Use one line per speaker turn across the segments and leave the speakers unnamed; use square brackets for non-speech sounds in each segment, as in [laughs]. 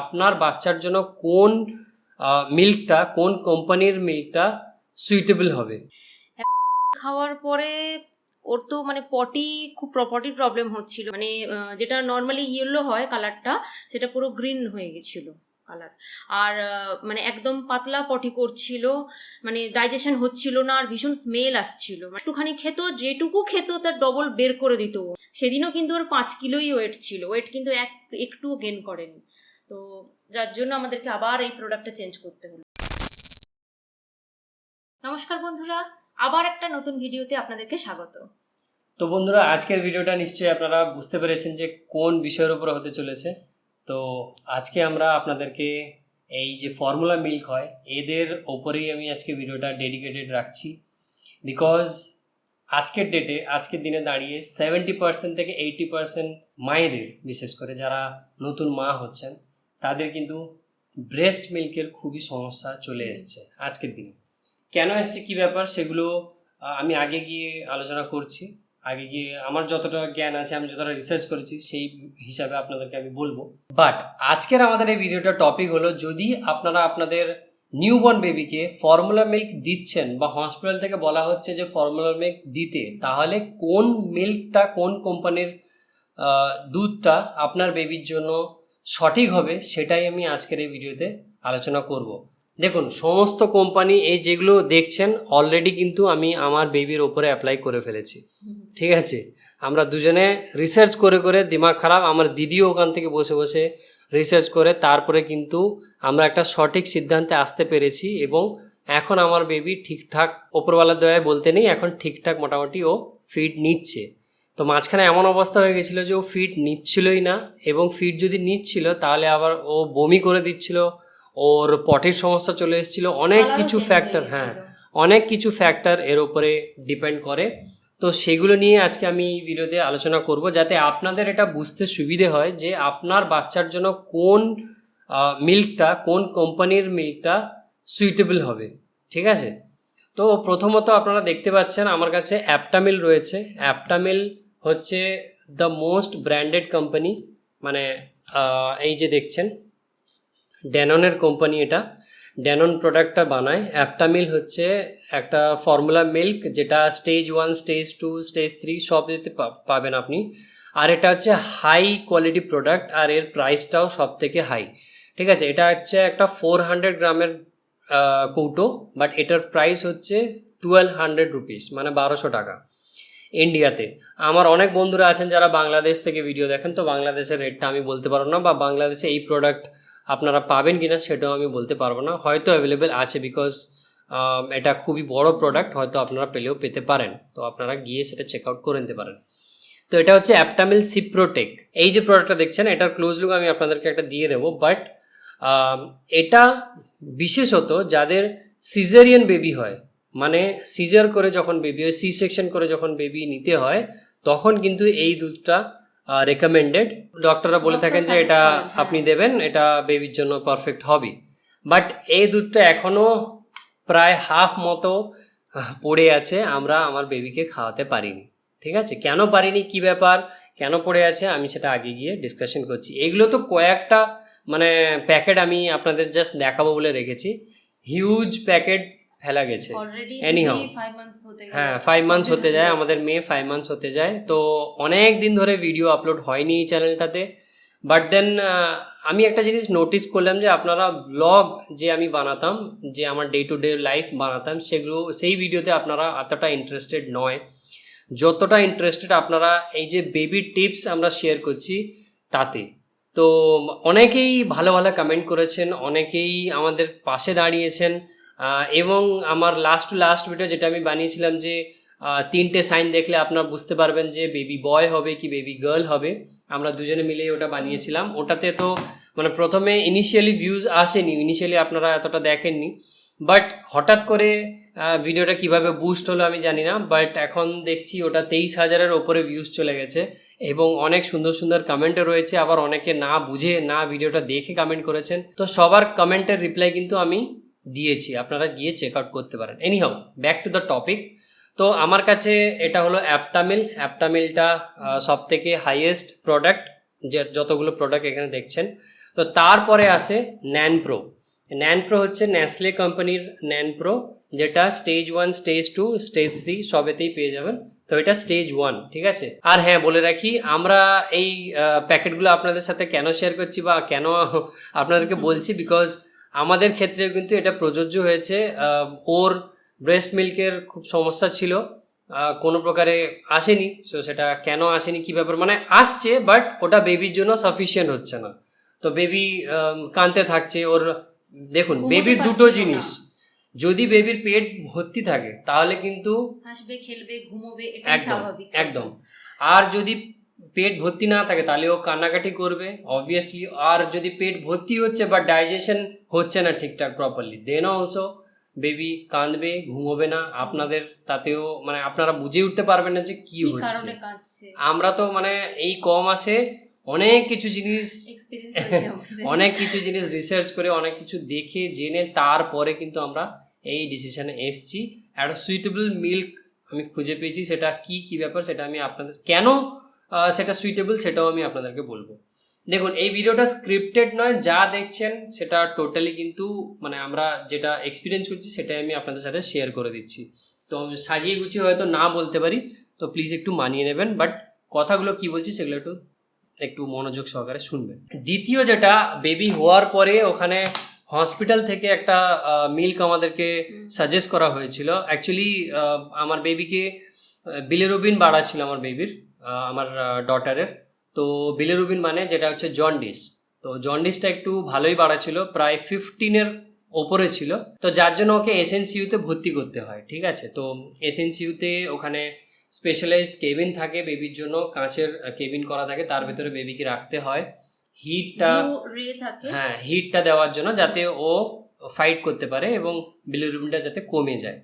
আপনার বাচ্চার জন্য কোন মিল্কটা, কোন কোম্পানির মিল্কটা সুইটেবল হবে?
খাওয়ার পরে ওর তো মানে পটি খুব পটির প্রবলেম হচ্ছিল। মানে যেটা নর্মালি ইয়েলো হয় কালারটা সেটা পুরো গ্রিন হয়ে গেছিল কালার আর মানে একদম পাতলা পটি করছিল মানে ডাইজেশন হচ্ছিল না, আর ভীষণ স্মেল আসছিল। মানে একটুখানি খেত, যেটুকু খেত তার ডবল বের করে দিত সেদিনও কিন্তু ওর পাঁচ কিলোই ওয়েট ছিল। ওয়েট কিন্তু এক একটু গেন করেনি। তো যার জন্য আমাদেরকে আবার এই প্রোডাক্টটা চেঞ্জ করতে হলো। নমস্কার বন্ধুরা, আবার একটা নতুন ভিডিওতে আপনাদেরকে স্বাগত।
তো বন্ধুরা, আজকের ভিডিওটা নিশ্চয়ই আপনারা বুঝতে পেরেছেন যে কোন বিষয়ের উপর হতে চলেছে। তো আজকে আমরা আপনাদেরকে এই যে ফর্মুলা মিল্ক হয়, এদের ওপরেই আমি আজকে ভিডিওটা ডেডিকেটেড রাখছি। বিকজ আজকের ডেটে আজকের দিনে দাঁড়িয়ে সেভেন্টি পার্সেন্ট থেকে এইটি পার্সেন্ট মায়েদের, বিশেষ করে যারা নতুন মা হচ্ছেন তাদের কিন্তু ব্রেস্ট মিল্কের খুবই সমস্যা চলে এসছে আজকের দিনে। কেন এসছে কি ব্যাপার? সেগুলো আমি আগে গিয়ে আলোচনা করছি। আগে গিয়ে আমার যতটা জ্ঞান আছে আমি যতটা রিসার্চ করেছি সেই হিসাবে আপনাদেরকে আমি বলব। বাট আজকের আমাদের এই ভিডিওটা টপিক হলো যদি আপনারা আপনাদের নিউবর্ন বেবিকে ফর্মুলা মিল্ক দিচ্ছেন বা হসপিটাল থেকে বলা হচ্ছে যে ফর্মুলা মিল্ক দিতে তাহলে কোন মিল্কটা কোন কোম্পানির দুধটা আপনার বেবির জন্য সঠিক হবে সেটাই আমি আজকের এই ভিডিওতে আলোচনা করব। দেখুন, সমস্ত কোম্পানি এই যেগুলো দেখছেন অলরেডি কিন্তু আমি আমার বেবির ওপরে অ্যাপ্লাই করে ফেলেছি। ঠিক আছে? আমরা দুজনে রিসার্চ করে করে দিমাগ খারাপ, আমার দিদিও ওখান থেকে বসে বসে রিসার্চ করে, তারপরে কিন্তু আমরা একটা সঠিক সিদ্ধান্তে আসতে পেরেছি এবং এখন আমার বেবি ঠিকঠাক, ওপরওয়ালার দয়ায় বলতে নেই, এখন ঠিকঠাক মোটামুটি ও ফিড নিচ্ছে। তো মাঝখানে এমন অবস্থা হয়ে গেছিল যে ও ফিড নিচ্ছিলই না এবং ফিড যদি নিচ্ছিল তাহলে আবার ও বমি করে দিচ্ছিল ওর পটির সমস্যা চলে এসেছিল অনেক কিছু ফ্যাক্টর
হ্যাঁ
অনেক কিছু ফ্যাক্টর এর উপরে ডিপেন্ড করে। তো সেগুলো নিয়ে আজকে আমি এই ভিডিওতে আলোচনা করব যাতে আপনাদের এটা বুঝতে সুবিধে হয় যে আপনার বাচ্চার জন্য কোন মিল্কটা কোন কোম্পানির মিল্কটা সুইটেবল হবে ঠিক আছে? তো প্রথমত আপনারা দেখতে পাচ্ছেন আমার কাছে অ্যাপটামিল রয়েছে। অ্যাপটামিল হচ্ছে দ্য মোস্ট ব্র্যান্ডেড কোম্পানি মানে এই যে দেখছেন ড্যাননের কোম্পানি এটা। ড্যানন প্রোডাক্টটা বানায়। অ্যাপটামিল হচ্ছে একটা ফর্মুলা মিল্ক যেটা stage one stage two stage three সব যেতে পাবেন আপনি। আর এটা হচ্ছে হাই কোয়ালিটি প্রোডাক্ট আর এর প্রাইসটাও সব থেকে হাই ঠিক আছে? এটা হচ্ছে একটা ফোর হান্ড্রেড গ্রামের কৌটো বাট এটার প্রাইস হচ্ছে টুয়েলভ হান্ড্রেড রুপিস মানে বারোশো টাকা। ইন্ডিয়াতে আমার অনেক বন্ধুরা আছেন যারা বাংলাদেশ থেকে ভিডিও দেখেন, তো বাংলাদেশের রেটটা আমি বলতে পারব না বা বাংলাদেশে এই প্রোডাক্ট আপনারা পাবেন কি না সেটাও আমি বলতে পারব না। হয়তো অ্যাভেলেবেল আছে বিকজ এটা খুবই বড় প্রোডাক্ট হয়তো আপনারা পেলেও পেতে পারেন। তো আপনারা গিয়ে সেটা চেক আউট করে নিতে পারেন। তো এটা হচ্ছে অ্যাপটামিল সিপ্রোটেক এই যে প্রোডাক্টটা দেখছেন, এটার ক্লোজ লুক আমি আপনাদেরকে একটা দিয়ে দেবো বাট এটা বিশেষত যাদের সিজারিয়ান বেবি হয় মানে সিজার করে যখন বেবি হয় সি সেকশন করে যখন বেবি নিতে হয় তখন কিন্তু এই দুধটা রেকমেন্ডেড ডক্টররা বলে থাকেন যে এটা
হ্যাঁ।
আপনি দেবেন এটা বেবির জন্য পারফেক্ট হবে। বাট এই দুধটা এখনও প্রায় হাফ মতো পড়ে আছে আমরা আমার বেবিকে খাওয়াতে পারিনি। ঠিক আছে? কেন পারিনি? কি ব্যাপার? কেন পড়ে আছে? আমি সেটা আগে গিয়ে ডিসকাশন করছি। এগুলো তো কয়েকটা মানে প্যাকেট আমি আপনাদের জাস্ট দেখাবো বলে রেখেছি। হিউজ প্যাকেট ফেলা গেছে।
গেল।
হ্যাঁ ফাইভ মান্থস হতে যায় আমাদের মেয়ে ফাইভ মান্থস হতে যায়। তো অনেক দিন ধরে ভিডিও আপলোড হয়নি এই চ্যানেলটাতে বাট দেন আমি একটা জিনিস নোটিস করলাম যে আপনারা ব্লগ যে আমি বানাতাম যে আমার ডে টু ডে লাইফ বানাতাম সেগুলো সেই ভিডিওতে আপনারা এতটা ইন্টারেস্টেড নয়। যতটা ইন্টারেস্টেড আপনারা এই যে বেবি টিপস আমরা শেয়ার করছি তাতে। তো অনেকেই ভালো ভালো কমেন্ট করেছেন অনেকেই আমাদের পাশে দাঁড়িয়েছেন। এবং আমার লাস্ট টু লাস্ট ভিডিও যেটা আমি বানিয়েছিলাম যে তিনটে সাইন দেখলে আপনারা বুঝতে পারবেন যে বেবি বয় হবে কি বেবি গার্ল হবে। আমরা দুজনে মিলে ওটা বানিয়েছিলাম। ওটাতে তো মানে প্রথমে ইনিশিয়ালি ভিউজ আসেনি ইনিশিয়ালি আপনারা এতটা দেখেননি। বাট হঠাৎ করে ভিডিওটা কীভাবে বুস্ট হলো আমি জানি না। বাট এখন দেখছি ওটা তেইশ হাজারের ওপরে ভিউজ চলে গেছে। এবং অনেক সুন্দর সুন্দর কমেন্টও রয়েছে। আবার অনেকে না বুঝে, না ভিডিওটা দেখে কমেন্ট করেছেন। তো সবার কমেন্টের রিপ্লাই কিন্তু আমি দিয়েছি, আপনারা গিয়ে চেক আউট করতে পারেন। Anyhow back to the topic তো আমার কাছে এটা হলো অ্যাপটামিল অ্যাপটামিলটা সব থেকে হাইয়েস্ট প্রোডাক্ট যে যতগুলো প্রোডাক্ট এখানে দেখছেন। তো তারপরে আসে ন্যান প্রো ন্যান প্রো হচ্ছে ন্যাসলে কোম্পানির ন্যান প্রো যেটা stage one stage two stage three সবেতেই পেয়ে যাবেন। তো এটা স্টেজ ওয়ান ঠিক আছে? আর হ্যাঁ বলে রাখি, আমরা এই প্যাকেটগুলো আপনাদের সাথে কেন শেয়ার করছি বা কেন আপনাদেরকে বলছি? বিকজ আমাদের ক্ষেত্রে কিন্তু এটা প্রযোজ্য হয়েছে। ওর ব্রেস্ট মিল্কের খুব সমস্যা ছিল। কোনো প্রকারে আসেনি। সো সেটা কেন আসেনি কী ব্যাপার? মানে আসছে বাট ওটা বেবির জন্য সাফিসিয়েন্ট হচ্ছে না। তো বেবি কানতে থাকছে। ওর দেখুন বেবির দুটো জিনিস। যদি বেবির পেট ভর্তি থাকে তাহলে কিন্তু
হাসবে খেলবে ঘুমোবে
একদম একদম। আর যদি পেট ভর্তি না থাকে তাহলে ও কান্নাকাটি করবে। অবভিয়াসলি আর যদি পেট ভর্তি হচ্ছে বা ডাইজেশন হচ্ছে না ঠিকঠাক প্রপারলি দেন অলসো বেবি কাঁদবে ঘুমোবে না। আপনাদের তাতেও মানে আপনারা বুঝে উঠতে পারবেন না যে কি
কি
হচ্ছে। আমরা তো মানে এই কম আসে অনেক কিছু জিনিস [laughs] অনেক কিছু জিনিস রিসার্চ করে অনেক কিছু দেখে জেনে তারপরে কিন্তু আমরা এই ডিসিশনে এসছি। একটা সুইটেবল মিল্ক আমি খুঁজে পেয়েছি সেটা কি কি ব্যাপার সেটা আমি আপনাদের কেন সেটা সুইটেবল সেটাও আমি আপনাদেরকে বলব। দেখুন এই ভিডিওটা স্ক্রিপ্টেড নয় যা দেখছেন সেটা টোটালি কিন্তু মানে আমরা যেটা এক্সপিরিয়েন্স করছি সেটাই আমি আপনাদের সাথে শেয়ার করে দিচ্ছি। তো সাজিয়ে গুছিয়ে হয়তো না বলতে পারি তো প্লিজ একটু মানিয়ে নেবেন বাট কথাগুলো কি বলছি সেগুলো একটু একটু মনোযোগ সহকারে শুনবেন। দ্বিতীয় যেটা বেবি হওয়ার পরে ওখানে হসপিটাল থেকে একটা মিল্ক আমাদেরকে সাজেস্ট করা হয়েছিল। অ্যাকচুয়ালি আমার বেবিকে বিলিরুবিন বাড়া ছিল আমার বেবির আমার ডটারের তো বিলিরুবিন মানে যেটা হচ্ছে জন্ডিস তো জন্ডিসটা একটু ভালোই বাড়া ছিল প্রায় ফিফটিনের ওপরে ছিল। তো যার জন্য ওকে এসএনসিউতে ভর্তি করতে হয় ঠিক আছে? তো এসএনসিউতে ওখানে স্পেশালাইজড কেবিন থাকে বেবির জন্য কাঁচের কেবিন করা থাকে তার ভেতরে বেবিকে রাখতে হয়। হিটটা হ্যাঁ হিটটা দেওয়ার জন্য যাতে ও ফাইট করতে পারে এবং বিলিরুবিনটা যাতে কমে যায়।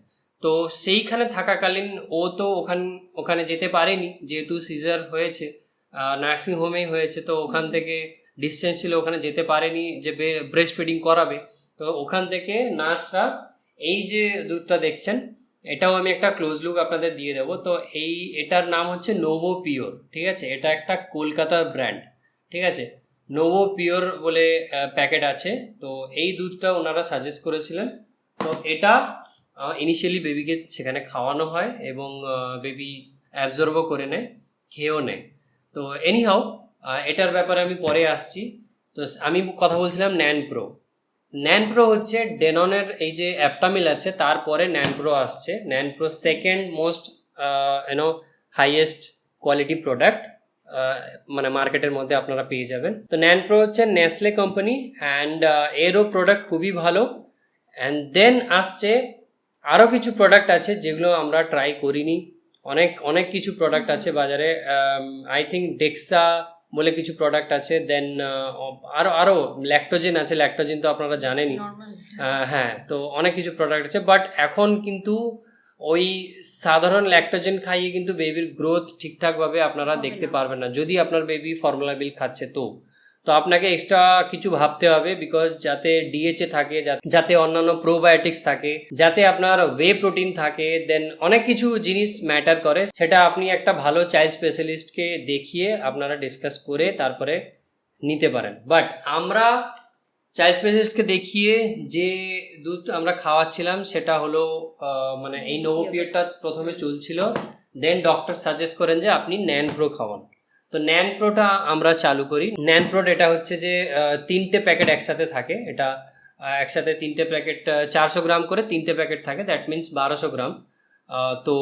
তো সেইখানে থাকাকালীন ও তো ওখান ওখানে যেতে পারেনি যেহেতু সিজার হয়েছে নার্সিং হোমেই হয়েছে তো ওখান থেকে ডিস্টেন্স ছিল ওখানে যেতে পারেনি যে ব্রেস্ট ফিডিং করাবে। তো ওখান থেকে নার্সরা এই যে দুধটা দেখছেন এটাও আমি একটা ক্লোজ লুক আপনাদের দিয়ে দেবো। তো এই এটার নাম হচ্ছে নোভো পিওর ঠিক আছে? এটা একটা কলকাতার ব্র্যান্ড ঠিক আছে? নোভো পিওর বলে প্যাকেট আছে। তো এই দুধটা ওনারা সাজেস্ট করেছিলেন। তো এটা ইনিশিয়ালি বেবিকে সেখানে খাওয়ানো হয় এবং বেবি অ্যাবজর্বও করে নেয়, খেয়েও নেয়। তো এনিহাও এটার ব্যাপারে আমি পরে আসছি। তো আমি কথা বলছিলাম ন্যান প্রো ন্যান প্রো হচ্ছে ডেননের এই যে অ্যাপটামিল আছে, তারপরে ন্যান প্রো আসছে NAN pro second most you know highest quality product মানে মার্কেটের মধ্যে আপনারা পেয়ে যাবেন। তো ন্যান প্রো হচ্ছে নেসলে কোম্পানি অ্যান্ড এরও প্রোডাক্ট খুবই ভালো। অ্যান্ড দেন আসছে আরও কিছু প্রোডাক্ট আছে যেগুলো আমরা ট্রাই করিনি। অনেক অনেক কিছু প্রোডাক্ট আছে বাজারে। আই থিঙ্ক ডেক্সা বলে কিছু প্রোডাক্ট আছে দেন আরও আরও ল্যাক্টোজেন আছে। ল্যাক্টোজেন তো আপনারা জানেনই। হ্যাঁ। তো অনেক কিছু প্রোডাক্ট আছে বাট এখন কিন্তু ওই সাধারণ ল্যাক্টোজেন খাইয়ে কিন্তু বেবির গ্রোথ ঠিকঠাকভাবে আপনারা দেখতে পারবেন না। যদি আপনার বেবি ফর্মুলা মিল্ক খাচ্ছে তো। তো আপনাকে এক্সট্রা কিছু ভাবতে হবে বিকজ যাতে ডিএচএ থাকে যাতে অন্যান্য প্রোবায়োটিক্স থাকে যাতে আপনার ওয়ে প্রোটিন থাকে দেন অনেক কিছু জিনিস ম্যাটার করে। সেটা আপনি একটা ভালো চাইল্ড স্পেশালিস্টকে দেখিয়ে আপনারা ডিসকাস করে তারপরে নিতে পারেন। বাট আমরা চাইল্ড স্পেশালিস্টকে দেখিয়ে যে দুধ আমরা খাওয়াচ্ছিলাম সেটা হলো মানে এই নোভোপিয়রটা প্রথমে চলছিল। দেন ডক্টর সাজেস্ট করেন যে আপনি ন্যান প্রো খাওয়ান। তো ন্যান প্রোটা আমরা চালু করি। ন্যান প্রোট এটা হচ্ছে যে তিনটে প্যাকেট একসাথে থাকে। এটা একসাথে তিনটে প্যাকেট চারশো গ্রাম করে তিনটে প্যাকেট থাকে। দ্যাট মিন্স বারোশো গ্রাম। তো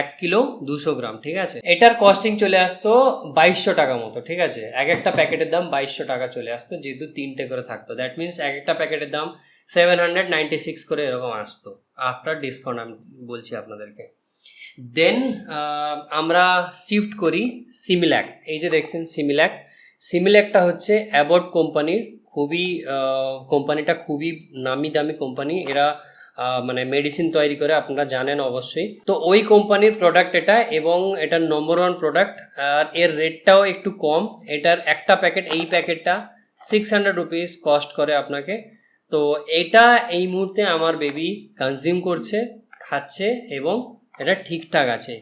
এক কিলো দুশো গ্রাম, ঠিক আছে? এটার কস্টিং চলে আসতো বাইশশো টাকা মতো, ঠিক আছে? এক একটা প্যাকেটের দাম বাইশশো টাকা চলে আসতো, যেহেতু তিনটে করে থাকতো। দ্যাট মিন্স এক একটা প্যাকেটের দাম সেভেন হান্ড্রেড নাইনটি সিক্স করে এরকম আসতো। আফটার ডিসকাউন্ট আমি বলছি আপনাদেরকে। দেন আমরা শিফট করি সিমিল্যাক এই যে দেখছেন সিমিল্যাক সিমিল্যাকটা হচ্ছে অ্যাবট কোম্পানির খুবই কোম্পানিটা খুবই নামি দামি কোম্পানি। এরা মানে মেডিসিন তৈরি করে, আপনারা জানেন অবশ্যই। তো ওই কোম্পানির প্রোডাক্ট এটা এবং এটার নম্বর ওয়ান প্রোডাক্ট আর এর রেটটাও একটু কম। এটার একটা প্যাকেট এই প্যাকেটটা সিক্স হান্ড্রেড রুপিস কস্ট করে আপনাকে। তো এটা এই মুহূর্তে আমার বেবি কনজিউম করছে, খাচ্ছে এবং এটা ঠিকঠাক আছে।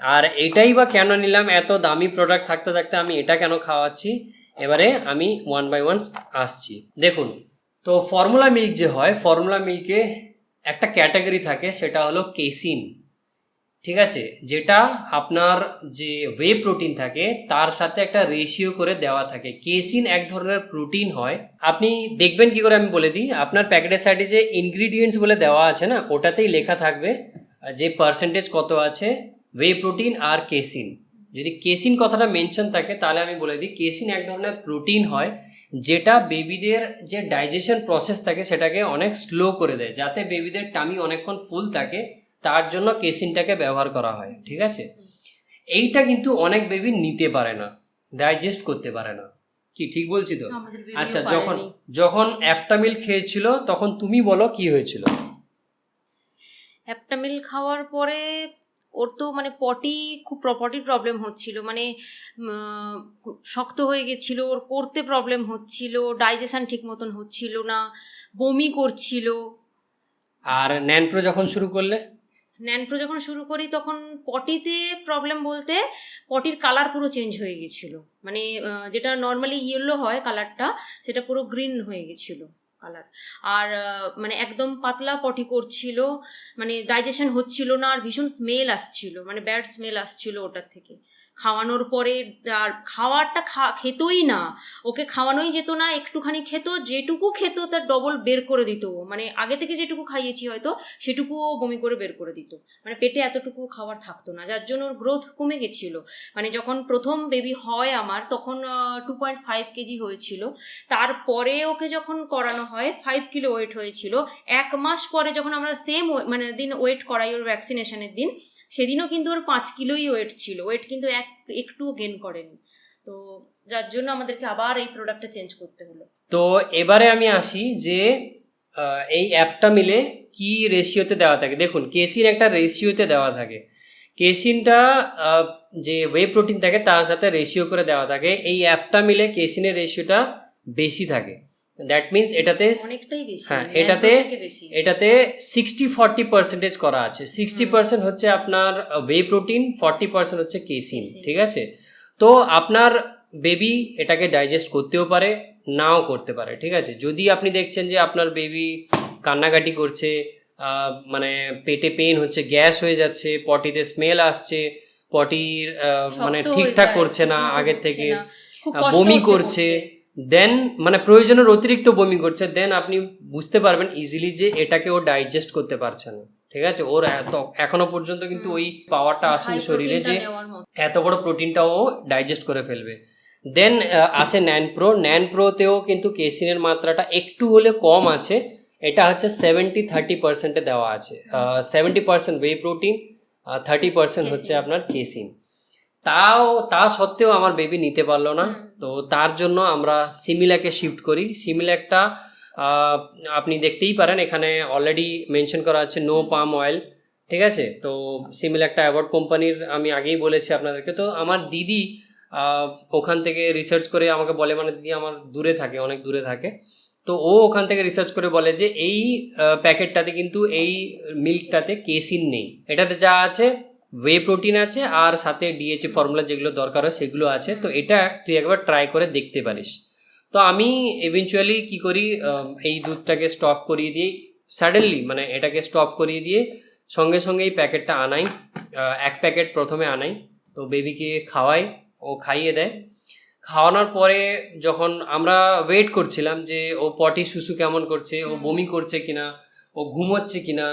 আর এটাই বা কেন নিলাম? এত দামি প্রোডাক্ট থাকতে থাকতে আমি এটা কেন খাওয়াচ্ছি? এবারে আমি ওয়ান বাই ওয়ান আসছি। দেখুন, তো ফর্মুলা মিল্ক যে হয় ফর্মুলা মিল্কে একটা ক্যাটাগরি থাকে, সেটা হলো কেসিন ঠিক আছে? যেটা আপনার যে ওয়ে প্রোটিন থাকে, তার সাথে একটা রেশিও করে দেওয়া থাকে। কেসিন এক ধরনের প্রোটিন হয়। আপনি দেখবেন কি করে আমি বলে দিই? আপনার প্যাকেটের সাইডে যে ইনগ্রিডিয়েন্টস বলে দেওয়া আছে না, ওটাতেই লেখা থাকবে যে পার্সেন্টেজ কত আছে? ওয়ে প্রোটিন আর কেসিন যদি কেসিন কথাটা মেনশন থাকে তাহলে আমি বলে দিই কেসিন এক ধরনের প্রোটিন হয় যেটা বেবিদের যে ডাইজেশন প্রসেস থাকে সেটাকে অনেক স্লো করে দেয় যাতে বেবিদের টামি অনেকক্ষণ ফুল থাকে তার জন্য কেসিনটাকে ব্যবহার করা হয় ঠিক আছে? এইটা কিন্তু অনেক বেবি নিতে পারে না ডাইজেস্ট করতে পারে না। কি ঠিক বলছি তো? আচ্ছা যখন যখন অ্যাপটা মিল্ক খেয়েছিল তখন তুমি বলো কি হয়েছিল?
অ্যাপটামিল খাওয়ার পরে ওর তো মানে পটি খুব প্রপার্টি প্রবলেম হচ্ছিল। মানে শক্ত হয়ে গেছিল ওর করতে প্রবলেম হচ্ছিল ডাইজেশন ঠিক মতন হচ্ছিল না বমি করছিল।
আর ন্যানপ্রো যখন শুরু করলে?
ন্যানপ্রো যখন শুরু করি তখন পটিতে প্রবলেম বলতে পটির কালার পুরো চেঞ্জ হয়ে গেছিল। মানে যেটা নর্মালি ইয়েলো হয় কালারটা সেটা পুরো গ্রিন হয়ে গেছিল। কালার আর মানে একদম পাতলা পটি করছিল মানে ডাইজেশন হচ্ছিল না আর ভীষণ স্মেল আসছিল মানে ব্যাড স্মেল আসছিল ওটার থেকে। খাওয়ানোর পরে আর খাওয়ারটা খা, খেতই না। ওকে খাওয়ানোই যেত না, একটুখানি খেত, যেটুকু খেত তার ডবল বের করে দিত মানে আগে থেকে যেটুকু খাইয়েছি হয়তো, সেটুকুও বমি করে বের করে দিত। মানে পেটে এতটুকু খাবার থাকতো না, যার জন্য ওর গ্রোথ কমে গেছিল। মানে যখন প্রথম বেবি হয় আমার, তখন টু পয়েন্ট ফাইভ কেজি হয়েছিল। তারপরে ওকে যখন করানো হয় ফাইভ কিলো ওয়েট হয়েছিল। এক মাস পরে যখন আমরা সেম মানে দিন ওয়েট করাই ওর ভ্যাকসিনেশনের দিন, সেদিনও কিন্তু ওর পাঁচ কিলোই ওয়েট ছিল। ওয়েট কিন্তু এক একটুও গেন করেনি। তো যার জন্য আমাদেরকে আবার এই প্রোডাক্টটা চেঞ্জ করতে হলো।
তো এবারে আমি আসি যে এই অ্যাপটা মিলে কি রেশিওতে দেওয়া থাকে। দেখুন কেসিন একটা রেশিওতে দেওয়া থাকে। কেসিনটা যে ওয়ে প্রোটিন থাকে, তার সাথে রেশিও করে দেওয়া থাকে। এই অ্যাপটা মিলে কেসিনের রেশিওটা বেশি থাকে। দ্যাট মিন্স এটাতে হ্যাঁ, এটাতে- এটাতে সিক্সটি ফর্টি পার্সেন্টেজ করা আছে। সিক্সটি পার্সেন্ট হচ্ছে আপনার ওয়ে প্রোটিন ফর্টি পার্সেন্ট হচ্ছে কেসিন ঠিক আছে? তো আপনার বেবি এটাকে ডাইজেস্ট করতেও পারে নাও করতে পারে ঠিক আছে? যদি আপনি দেখছেন যে আপনার বেবি কান্নাকাটি করছে মানে পেটে পেন হচ্ছে গ্যাস হয়ে যাচ্ছে পটিতে স্মেল আসছে পটির মানে ঠিকঠাক করছে না আগের থেকে বমি করছে। দেন মানে প্রয়োজনের অতিরিক্ত বমি করছে দেন আপনি বুঝতে পারবেন ইজিলি যে এটাকে ও ডাইজেস্ট করতে পারছে না। ঠিক আছে? ওর এত এখনও পর্যন্ত কিন্তু ওই পাওয়ারটা আসেনি শরীরে যে এত বড় প্রোটিনটা ও ডাইজেস্ট করে ফেলবে। দেন আসে ন্যান প্রো ন্যান প্রোতেও কিন্তু কেসিনের মাত্রাটা একটু হলে কম আছে। এটা হচ্ছে সেভেন্টি থার্টি পার্সেন্টে দেওয়া আছে। Seventy percent whey protein thirty percent হচ্ছে আপনার কেসিন তাও তা সত্ত্বেও আমার বেবি নিতে পারল না। তো তার জন্য আমরা সিমিলাকে শিফট করি। সিমিলাকটা আপনি দেখতেই পারেন এখানে অলরেডি মেনশন করা আছে নো পাম অয়েল ঠিক আছে? তো সিমিলাকটা অ্যাওয়ার্ড কোম্পানির আমি আগেই বলেছি আপনাদেরকে। তো আমার দিদি ওখান থেকে রিসার্চ করে আমাকে বলে মানে দিদি আমার দূরে থাকে অনেক দূরে থাকে। তো ও ওখান থেকে রিসার্চ করে বলে যে এই প্যাকেটটাতে কিন্তু এই মিল্কটাতে কেসিন নেই। এটাতে যা আছে ওয়ে প্রোটিন আছে আর সাথে ডিএচএ ফর্মুলা যেগুলো দরকার হয় সেগুলো আছে। তো এটা তুই একবার ট্রাই করে দেখতে পারিস। তো আমি ইভেনচুয়ালি কি করি এই দুধটাকে স্টপ করিয়ে দিই সাডেনলি মানে এটাকে স্টপ করিয়ে দিয়ে সঙ্গে সঙ্গে এই প্যাকেটটা আনাই। এক প্যাকেট প্রথমে আনাই। তো বেবিকে খাওয়াই ও খাইয়ে দেয়। খাওয়ানোর পরে যখন আমরা ওয়েট করছিলাম যে ও পটি শুশু কেমন করছে ও। বমি করছে কিনা ও ঘুমোচ্ছে কিনা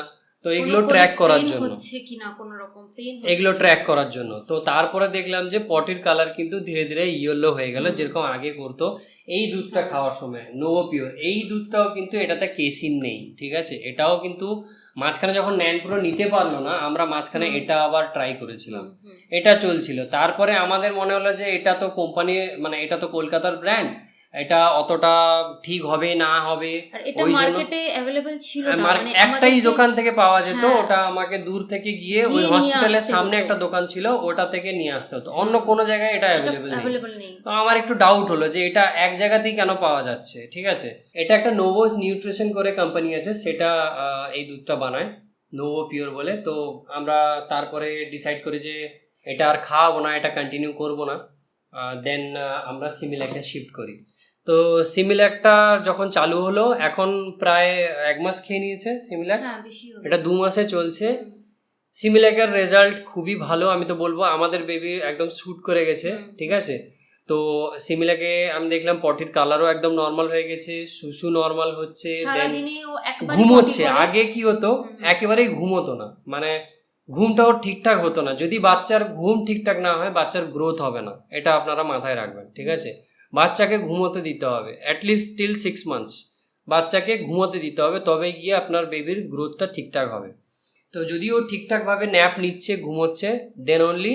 তো এগুলো ট্র্যাক করার জন্য।
হচ্ছে কিনা কোনো রকম পেন
এগুলো ট্র্যাক করার জন্য। তো তারপরে দেখলাম যে পটির কালার কিন্তু ধীরে ধীরে ইয়েলো হয়ে গেল যেরকম আগে করতো। এই দুধটা। খাওয়ার সময় নোভো পিওর এই দুধটাও কিন্তু এটাতে কেসিন নেই ঠিক আছে? এটাও কিন্তু মাঝখানে যখন ন্যান পুরো নিতে পারল না আমরা মাঝখানে এটা আবার ট্রাই করেছিলাম। এটা চলছিল। তারপরে আমাদের মনে হলো যে এটা তো কোম্পানি মানে এটা তো কলকাতার ব্র্যান্ড এটা অতটা ঠিক হবে না হবে ওই
মার্কেটে ছিল না মানে
একটাই দোকান থেকে পাওয়া যেত
হ্যাঁ।
ওটা আমাকে দূর থেকে গিয়ে ওই হসপিটালের সামনে একটা দোকান ছিল ওটা থেকে নিয়ে আসতে হতো। অন্য কোনো জায়গায় এটা অ্যাভেলেবেল নেই। তো আমার একটু ডাউট হলো যে এটা এক জায়গাতেই কেন পাওয়া যাচ্ছে ঠিক আছে? এটা একটা নোভোস নিউট্রিশন করে কোম্পানি আছে সেটা এই দুধটা বানায় নোভো পিওর বলে। তো আমরা তারপরে ডিসাইড করি যে এটা আর খাওয়াবো না এটা কন্টিনিউ করব না। দেন আমরা সিমিল্যাকে শিফট করি। তো সিমিল্যাকটা যখন চালু হলো এখন প্রায় এক মাস খেয়ে নিয়েছে সিমিল্যাক। এটা দু মাসে চলছে। সিমিল্যাকের রেজাল্ট খুবই ভালো আমি তো বলব আমাদের বেবি একদম শ্যুট করে গেছে ঠিক আছে? তো সিমিলাকে আমি দেখলাম পটির কালারও একদম নর্মাল হয়ে গেছে শুশু নর্মাল হচ্ছে ঘুমোচ্ছে। আগে কি হতো? একেবারেই ঘুমোতো না। মানে ঘুমটাও ঠিকঠাক হতো না। যদি বাচ্চার ঘুম ঠিকঠাক না হয় বাচ্চার গ্রোথ হবে না। এটা আপনারা মাথায় রাখবেন ঠিক আছে? বাচ্চাকে ঘুমোতে দিতে হবে অ্যাটলিস্ট টিল সিক্স মান্থস বাচ্চাকে ঘুমোতে দিতে হবে, তবে গিয়ে আপনার বেবির গ্রোথটা ঠিকঠাক হবে। তো যদি ও ঠিকঠাকভাবে ন্যাপ নিচ্ছে, ঘুমোচ্ছে দেন অনলি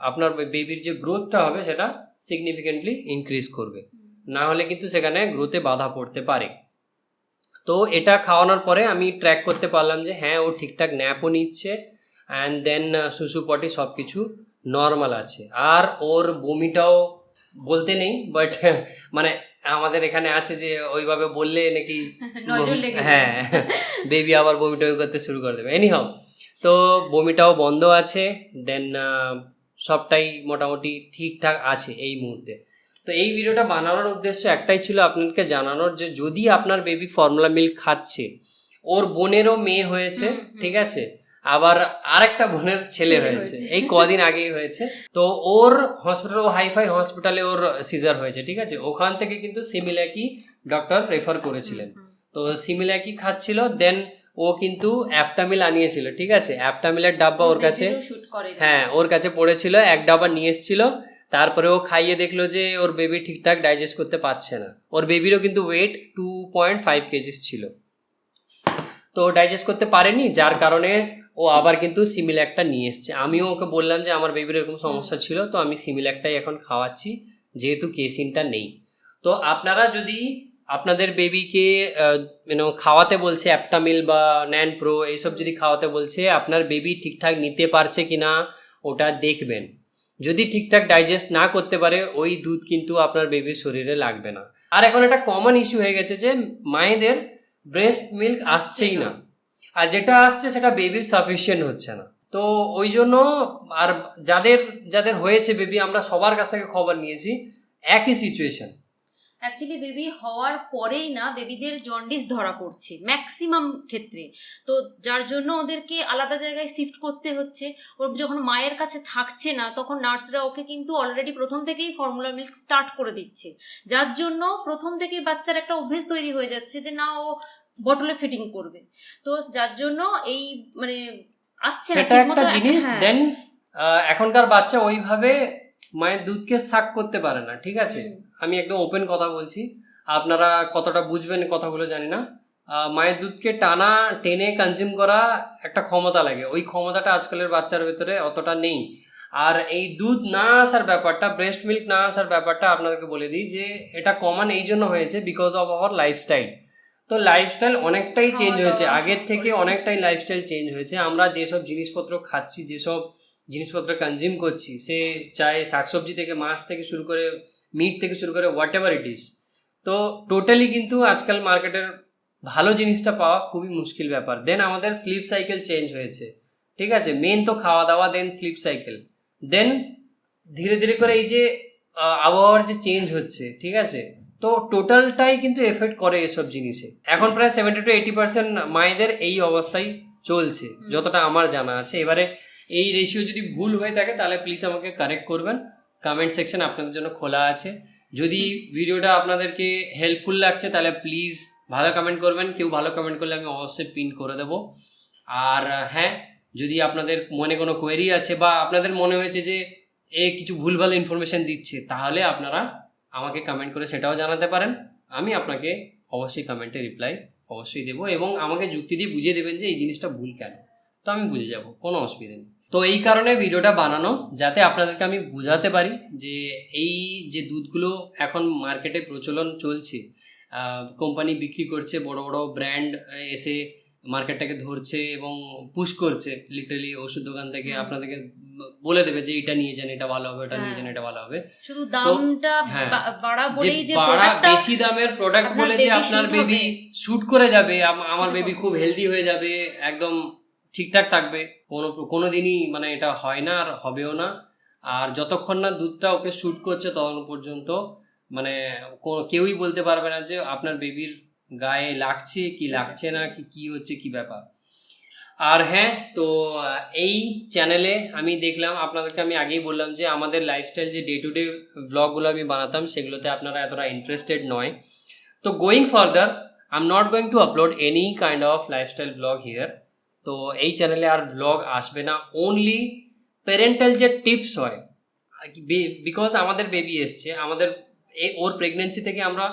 আপনার বেবির যে গ্রোথটা হবে, সেটা সিগনিফিকেন্টলি ইনক্রিজ করবে। না হলে কিন্তু সেখানে গ্রোথে বাধা পড়তে পারে। তো এটা খাওয়ানোর পরে আমি ট্র্যাক করতে পারলাম যে হ্যাঁ ও ঠিকঠাক ন্যাপও নিচ্ছে অ্যান্ড দেন শুশু সব কিছু নর্মাল আছে। আর ওর বমিটাও বলতে নেই বাট [laughs] মানে আমাদের এখানে আছে যে ওইভাবে বললে নাকি। [laughs] হ্যাঁ [laughs] বেবি আবার বমি টমি করতে শুরু করে দেবে এনি এনিহাও তো বমিটাও বন্ধ আছে দেন সবটাই মোটামুটি ঠিকঠাক আছে এই মুহূর্তে তো এই ভিডিওটা বানানোর উদ্দেশ্য একটাই ছিল আপনাকে জানানোর যে যদি আপনার বেবি ফর্মুলা মিল্ক খাচ্ছে ওর বোনেরও মেয়ে হয়েছে। ঠিক আছে আবার আরেকটা বোনের ছেলে হয়েছে। এই কদিন আগেই হয়েছে। তো ওর হসপিটাল ও হাইফাই হসপিটালে ওর সিজার হয়েছে ঠিক আছে? ওখান থেকে কিন্তু সিমিলাকি ডক্টর রেফার করেছিলেন। তো সিমিলাকি খাচ্ছিল দেন ও কিন্তু অ্যাপটামিল আনিয়েছিল ঠিক আছে? অ্যাপটামিলের ডাব্বা ওর কাছে হ্যাঁ ওর কাছে পড়েছিল এক ডাব্বা নিয়ে এসেছিল। তারপরে ও খাইয়ে দেখল যে ওর বেবি ঠিকঠাক ডাইজেস্ট করতে পারছে না। ওর বেবিরও কিন্তু weight two point five kgs ছিল। তো ডাইজেস্ট করতে পারেনি যার কারণে ও আবার কিন্তু সিমিল্যাকটা নিয়ে এসছে। আমিও ওকে বললাম যে, আমার বেবির এরকম সমস্যা ছিল, তো আমি সিমিল্যাকটাই এখন খাওয়াচ্ছি, যেহেতু কেসিনটা নেই। তো আপনারা যদি আপনাদের বেবিকে মানে খাওয়াতে বলছে অ্যাপটামিল বা ন্যান প্রো এইসব যদি খাওয়াতে বলছে, আপনার বেবি ঠিকঠাক নিতে পারছে কি না ওটা দেখবেন। যদি ঠিকঠাক ডাইজেস্ট না করতে পারে, ওই দুধ কিন্তু আপনার বেবির শরীরে লাগবে না। আর এখন একটা কমন ইস্যু হয়ে গেছে যে, মায়েদের ব্রেস্ট মিল্ক আসছেই না। আর যেটা আসছে সেটা বেবির সাফিসিয়েন্ট হচ্ছে না। তো ওই জন্য আর যাদের যাদের হয়েছে বেবি আমরা সবার কাছ থেকে খবর নিয়েছি, একই সিচুয়েশন
অ্যাকচুয়ালি বেবি হওয়ার পরেই না বেবিদের জন্ডিস ধরা পড়ছে ম্যাক্সিমাম ক্ষেত্রে। তো যার জন্য ওদেরকে আলাদা জায়গায় শিফট করতে হচ্ছে। ওর যখন মায়ের কাছে থাকছে না, তখন নার্সরা ওকে কিন্তু অলরেডি প্রথম থেকেই ফর্মুলা মিল্ক স্টার্ট করে দিচ্ছে। যার জন্য প্রথম থেকেই বাচ্চার একটা অভ্যেস তৈরি হয়ে যাচ্ছে যে না, ও বটলে ফিটিং করবে। তো যার জন্য এই মানে আসছে না
সেটা একটা জিনিস
হ্যাঁ।
দেন এখনকার বাচ্চা ওইভাবে মায়ের দুধকে সাক করতে পারে না ঠিক আছে? আমি একদম ওপেন কথা বলছি। আপনারা কতটা বুঝবেন কথাগুলো জানি না। মায়ের দুধকে টানা টেনে কনজিউম করা একটা ক্ষমতা লাগে। ওই ক্ষমতাটা আজকালের বাচ্চার ভেতরে অতটা নেই। আর এই দুধ না আসার ব্যাপারটা ব্রেস্ট মিল্ক না আসার ব্যাপারটা আপনাদেরকে বলে দিই যে এটা কমন এই জন্য হয়েছে বিকজ অফ আওয়ার লাইফস্টাইল তো লাইফস্টাইল অনেকটাই চেঞ্জ হয়েছে। আগের থেকে অনেকটাই লাইফস্টাইল চেঞ্জ হয়েছে। আমরা যেসব জিনিসপত্র খাচ্ছি যেসব জিনিসপত্র কনজিউম করছি সে চাই শাকসবজি থেকে মাছ থেকে শুরু করে মিট থেকে শুরু করে হোয়াট এভার ইট ইজ তো টোটালি কিন্তু আজকাল মার্কেটের ভালো জিনিসটা পাওয়া খুবই মুশকিল ব্যাপার। দেন আমাদের স্লিপ সাইকেল চেঞ্জ হয়েছে। ঠিক আছে? মেন তো খাওয়া দাওয়া দেন স্লিপ সাইকেল দেন ধীরে ধীরে করে এই যে আবহাওয়ার যে চেঞ্জ হচ্ছে ঠিক আছে? তো টোটালটাই কিন্তু এফেক্ট করে এসব জিনিসে। এখন প্রায় সেভেন্টি টু এইটি পার্সেন্ট মায়েদের এই অবস্থায় চলছে যতটা আমার জানা আছে। এবারে এই রেশিও যদি ভুল হয়ে থাকে তাহলে প্লিজ আমাকে কারেক্ট করবেন। কমেন্ট সেকশন আপনাদের জন্য খোলা আছে। যদি ভিডিওটা আপনাদেরকে হেল্পফুল লাগছে তাহলে প্লিজ ভালো কমেন্ট করবেন। কেউ ভালো কমেন্ট করলে আমি অবশ্যই পিন করে দেবো। আর হ্যাঁ যদি আপনাদের মনে কোনো কোয়েরি আছে বা আপনাদের মনে হয়েছে যে এ কিছু ভুলভাল ইনফরমেশন দিচ্ছে তাহলে আপনারা আমাকে কমেন্ট করে সেটাও জানাতে পারেন। আমি আপনাকে অবশ্যই কমেন্টে রিপ্লাই অবশ্যই দেবো এবং আমাকে যুক্তি দিয়ে বুঝিয়ে দেবেন যে এই জিনিসটা ভুল কেন। তো আমি বুঝে যাব, কোনো অসুবিধা নেই। তো এই কারণে ভিডিওটা বানানো, যাতে আপনাদেরকে আমি বোঝাতে পারি যে এই যে দুধগুলো এখন মার্কেটে প্রচলন চলছে কোম্পানি বিক্রি করছে, বড় বড় ব্র্যান্ড এসে মার্কেটটাকে ধরছে এবং পুশ করছে লিটারালি ওষুধ দোকান থেকে আপনাদেরকে বলে দেবে যে এটা নিয়ে যান এটা ভালো হবে ওটা নিয়ে
হ্যাঁ।
যান এটা ভালো হবে।
শুধু দামটা
হ্যাঁ।
বাড়া বলেই যে
বাড়া বেশি দামের প্রোডাক্ট বলে যে আপনার বেবি শুট করে যাবে আমার বেবি খুব হেলদি হয়ে যাবে একদম ঠিকঠাক থাকবে কোনো কোনো দিনই মানে এটা হয় না আর হবেও না। আর যতক্ষণ না দুধটা ওকে শ্যুট করছে তখন পর্যন্ত মানে কেউই বলতে পারবে না যে আপনার বেবির গায়ে লাগছে কি লাগছে না কি কি হচ্ছে কি ব্যাপার? আর হ্যাঁ তো এই চ্যানেলে আমি দেখলাম আপনাদেরকে আমি আগেই বললাম যে আমাদের লাইফস্টাইল যে ডে টু ডে ব্লগগুলো আমি বানাতাম সেগুলোতে আপনারা এতটা ইন্টারেস্টেড নয়। তো going further I am not going to upload any kind of lifestyle blog here তো এই চ্যানেলে আর ব্লগ আসবে না অনলি প্যারেন্টাল যে টিপস হয় বিকজ আমাদের বেবি এসছে আমাদের ওর প্রেগনেন্সি থেকে আমরা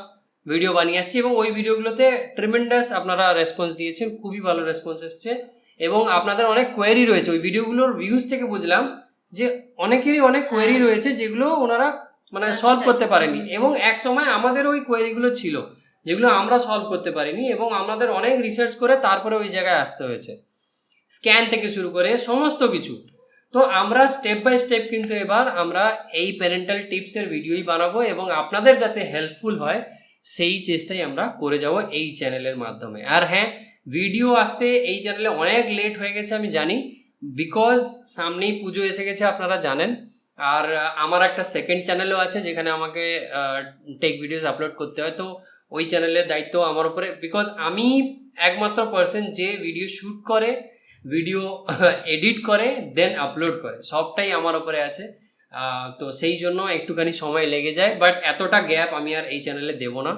ভিডিও বানিয়ে আসছি এবং ওই ভিডিওগুলোতে ট্রিমেন্ডাস আপনারা রেসপন্স দিয়েছেন খুবই ভালো রেসপন্স এসছে। এবং আপনাদের অনেক কোয়েরি রয়েছে। ওই ভিডিওগুলোর ভিউজ থেকে বুঝলাম যে অনেকেরই অনেক কোয়েরি রয়েছে যেগুলো ওনারা মানে সলভ করতে। পারেনি। এবং এক সময় আমাদের ওই কোয়েরিগুলো ছিল যেগুলো আমরা সলভ করতে পারিনি এবং আমাদের অনেক রিসার্চ করে তারপরে ওই জায়গায় আসতে হয়েছে। স্ক্যান থেকে শুরু করে সমস্ত কিছু। তো আমরা স্টেপ বাই স্টেপ কিন্তু এবার আমরা এই প্যারেন্টাল টিপসের ভিডিওই বানাবো এবং আপনাদের যাতে হেল্পফুল হয় সেই চেষ্টাই আমরা করে যাব এই চ্যানেলের মাধ্যমে। আর হ্যাঁ ভিডিও আসতে এই চ্যানেলে অনেক লেট হয়ে গেছে আমি জানি বিকজ সামনেই পুজো এসে গেছে আপনারা জানেন। আর আমার একটা সেকেন্ড চ্যানেলও আছে যেখানে আমাকে টেক ভিডিওস আপলোড করতে হয়। তো ওই চ্যানেলের দায়িত্ব আমার উপরে বিকজ আমি একমাত্র পার্সন যে ভিডিও শ্যুট করে ভিডিও এডিট [laughs] করে দেন আপলোড করে। সবটাই আমার উপরে আছে। তো সেই জন্য একটুখানি সময় লেগে যায় বাট এতটা গ্যাপ আমি আর এই চ্যানেলে দেবো না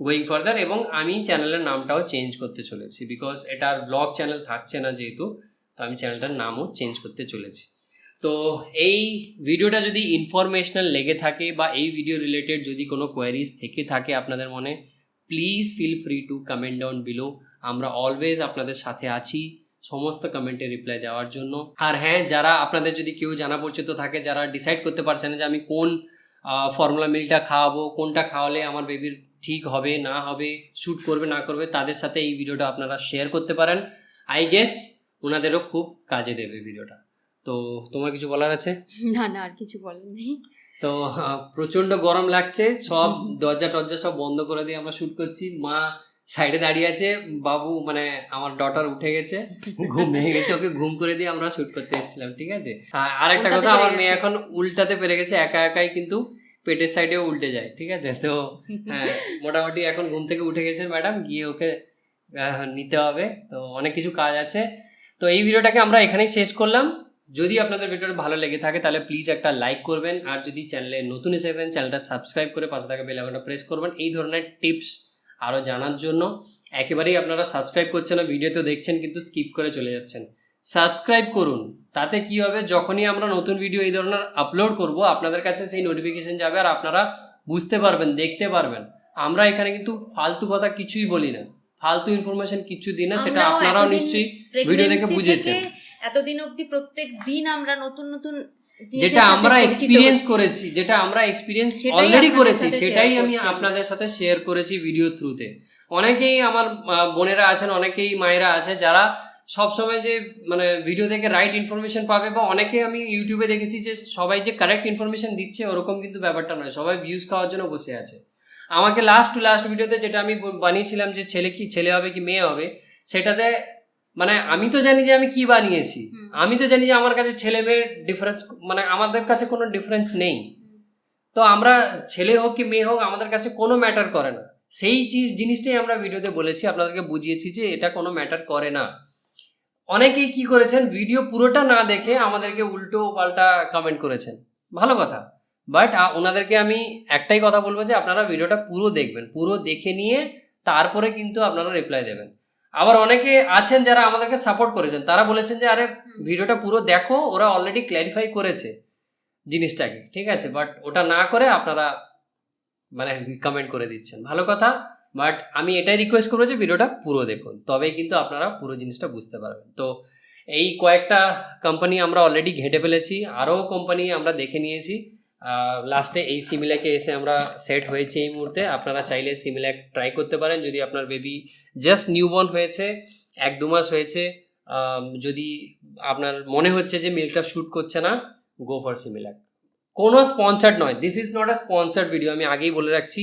গোয়িং ফার্দার এবং আমি চ্যানেলের নামটাও চেঞ্জ করতে চলেছি বিকজ এটা আর ব্লগ চ্যানেল থাকছে না যেহেতু, তো আমি চ্যানেলটার নামও চেঞ্জ করতে চলেছি। তো এই ভিডিওটা যদি ইনফরমেশনাল লেগে থাকে বা এই ভিডিও রিলেটেড যদি কোনো কোয়ারিজ থেকে থাকে আপনাদের মনে please feel free to comment down below আমরা অলওয়েজ আপনাদের সাথে আছি। সমস্ত কমেন্টে রিপ্লাই দেওয়ার জন্য। আর হ্যাঁ যারা আপনাদের যদি কেউ জানা পরিচিত থাকে যারা ডিসাইড করতে পারছে না যে আমি কোন ফর্মুলা মিলটা খাওয়াবো কোনটা খাওয়ালে আমার বেবির ঠিক হবে না হবে শ্যুট করবে না করবে তাদের সাথে এই ভিডিওটা আপনারা শেয়ার করতে পারেন। আই গেস ওনাদেরও খুব কাজে দেবে ভিডিওটা তো তোমার কিছু বলার আছে?
না না আর কিছু বলেন নেই।
তো প্রচণ্ড গরম লাগছে সব দরজা টরজা সব বন্ধ করে দিয়ে আমরা শুট করছি। মা সাইডে দাঁড়িয়ে আছে বাবু মানে আমার ডটার উঠে গেছে ঘুম ভেঙে গেছে ওকে ঘুম করে দিয়ে আমরা শুট করতে এসেছিলাম ঠিক আছে? আর
একটা
কথা আমার মেয়ে এখন উল্টাতে পেরে গেছে একা একাই কিন্তু পেটের সাইডেও উল্টে যায় ঠিক আছে? তো হ্যাঁ মোটামুটি এখন ঘুম থেকে উঠে গেছেন ম্যাডাম গিয়ে ওকে নিতে হবে তো অনেক কিছু কাজ আছে। তো এই ভিডিওটাকে আমরা এখানেই শেষ করলাম। যদি আপনাদের ভিডিওটা ভালো লেগে থাকে তাহলে প্লিজ একটা লাইক করবেন আর যদি চ্যানেলে নতুন এসে চ্যানেলটা সাবস্ক্রাইব করে পাশে থাকা বেল আইকনটা প্রেস করবেন। এই ধরনের টিপস আরও জানার জন্য। একেবারেই আপনারা সাবস্ক্রাইব করছেন না ভিডিও তো দেখছেন কিন্তু স্কিপ করে চলে যাচ্ছেন। সাবস্ক্রাইব করুন তাতে কি হবে? যখনই আমরা নতুন ভিডিও এই ধরনের আপলোড করব আপনাদের কাছে সেই নোটিফিকেশন যাবে আর আপনারা বুঝতে পারবেন দেখতে পারবেন। আমরা এখানে কিন্তু ফালতু কথা কিছুই বলি না। ফালতু ইনফরমেশন কিছু দিই না সেটা আপনারাও নিশ্চয়ই ভিডিও দেখে বুঝেছেন।
এতদিন অবধি প্রত্যেক দিন আমরা নতুন নতুন
যেটা আমরা এক্সপিরিয়েন্স করেছি যেটা আমরা এক্সপিরিয়েন্স অলরেডি করেছি সেটাই আমি আপনাদের সাথে শেয়ার করেছি ভিডিও থ্রুতে অনেকেই আমার বোনেরা আছেন অনেকেই মায়েরা আছে যারা সবসময় যে মানে ভিডিও থেকে রাইট ইনফরমেশন পাবে বা অনেকে আমি ইউটিউবে দেখেছি যে সবাই যে কারেক্ট ইনফরমেশন দিচ্ছে ওরকম কিন্তু ব্যাপারটা নয়। সবাই ভিউজ খাওয়ার জন্য বসে আছে। আমাকে লাস্ট টু লাস্ট ভিডিওতে যেটা আমি বানিয়েছিলাম যে ছেলে কি ছেলে হবে কি মেয়ে হবে সেটাতে মানে আমি তো জানি যে আমি কি বানিয়েছি। আমি তো জানি যে আমার কাছে ছেলে মেয়ের ডিফারেন্স মানে আমাদের কাছে কোনো ডিফারেন্স নেই। তো আমরা ছেলে হোক কি মেয়ে হোক আমাদের কাছে কোনো ম্যাটার করে না। সেই জিনিসটাই আমরা ভিডিওতে বলেছি আপনাদেরকে বুঝিয়েছি যে এটা কোনো ম্যাটার করে না। অনেকেই কি করেছেন ভিডিও পুরোটা না দেখে আমাদেরকে উল্টো পাল্টা কমেন্ট করেছেন। ভালো কথা। বাট ওনাদেরকে আমি একটাই কথা বলব যে আপনারা ভিডিওটা পুরো দেখবেন। পুরো দেখে নিয়ে তারপরে কিন্তু আপনারা রিপ্লাই দেবেন। আবার অনেকে আছেন যারা আমাদেরকে সাপোর্ট করেছেন তারা বলেছেন যে আরে ভিডিওটা পুরো দেখো ওরা অলরেডি ক্ল্যারিফাই করেছে জিনিসটাকে ঠিক আছে? বাট ওটা না করে আপনারা মানে কমেন্ট করে দিচ্ছেন। ভালো কথা বাট আমি এটাই রিকোয়েস্ট করব যে ভিডিওটা পুরো দেখুন। তবেই কিন্তু আপনারা পুরো জিনিসটা বুঝতে পারবেন। তো এই কয়েকটা কোম্পানি আমরা অলরেডি ঘেঁটে ফেলেছি আরও কোম্পানি আমরা দেখে নিয়েছি। লাস্টে এই সিমিলাকে এসে আমরা সেট হয়েছে এই মুহূর্তে। আপনারা চাইলে সিমিলাক ট্রাই করতে পারেন। যদি আপনার বেবি জাস্ট নিউবর্ন হয়েছে, এক দু মাস হয়েছে যদি আপনার মনে হচ্ছে যে মিল্কটা শ্যুট করছে না গো ফর সিমিলাক কোনো স্পন্সার্ড নয়। This is not a sponsored video আমি আগেই বলে রাখছি,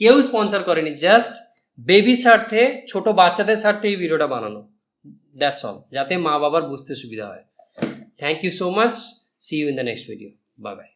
কেউ স্পন্সর করেনি। জাস্ট বেবি স্বার্থে, ছোট বাচ্চাদের স্বার্থে এই ভিডিওটা বানানো। দ্যাটস অল যাতে মা বাবার বুঝতে সুবিধা হয়। Thank you so much see you in the next video bye bye